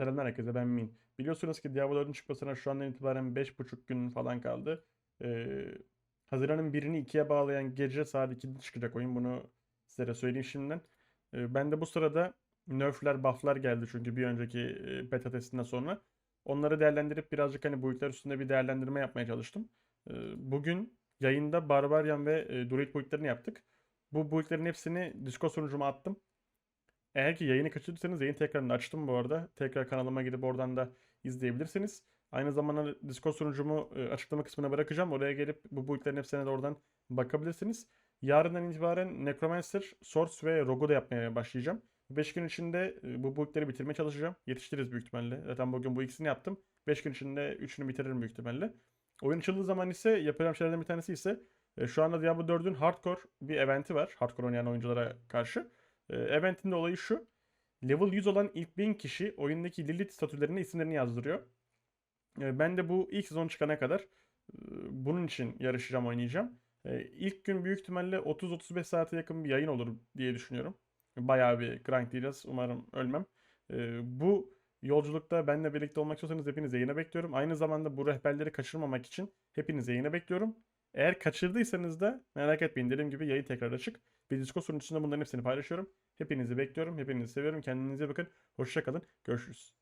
Selamlar herkese ben Min. Biliyorsunuz ki Diablo 4'ün çıkmasına şu andan itibaren 5,5 gün falan kaldı. Ee, Haziran'ın 1'ini 2'ye bağlayan gece saat 2'de çıkacak oyun. Bunu sizlere söyleyeyim şimdiden. Ee, ben de bu sırada nerfler, bufflar geldi çünkü bir önceki beta testinden sonra. Onları değerlendirip birazcık hani boyutlar üstünde bir değerlendirme yapmaya çalıştım. Ee, bugün yayında Barbarian ve Druid boyutlarını yaptık. Bu boyutların hepsini Discord sunucuma attım. Eğer ki yayını kaçırdıysanız yayın tekrarını açtım bu arada. Tekrar kanalıma gidip oradan da izleyebilirsiniz. Aynı zamanda Discord sunucumu e, açıklama kısmına bırakacağım. Oraya gelip bu boyutların hepsine de oradan bakabilirsiniz. Yarından itibaren Necromancer, Swords ve Rogue'u da yapmaya başlayacağım. 5 gün içinde e, bu boyutları bitirmeye çalışacağım. Yetiştiririz büyük ihtimalle. Zaten bugün bu ikisini yaptım. 5 gün içinde 3'ünü bitiririm büyük ihtimalle. Oyun açıldığı zaman ise yapacağım şeylerden bir tanesi ise e, şu anda Diablo 4'ün hardcore bir eventi var. Hardcore oynayan oyunculara karşı. E, Event'in de olayı şu. Level 100 olan ilk 1000 kişi oyundaki Lilith statülerine isimlerini yazdırıyor. E, Ben de bu ilk sezon çıkana kadar e, bunun için yarışacağım, oynayacağım. E, İlk gün büyük ihtimalle 30-35 saate yakın bir yayın olur diye düşünüyorum. Bayağı bir grind diyeceğiz. Umarım ölmem. Bu yolculukta benimle birlikte olmak istiyorsanız hepinizi yayına bekliyorum. Aynı zamanda bu rehberleri kaçırmamak için hepinizi yayına bekliyorum. Eğer kaçırdıysanız da merak etmeyin. Dediğim gibi yayın tekrar açık. Bir Discord sunucusunda bunların hepsini paylaşıyorum. Hepinizi bekliyorum. Hepinizi seviyorum. Kendinize bakın. Hoşça kalın. Görüşürüz.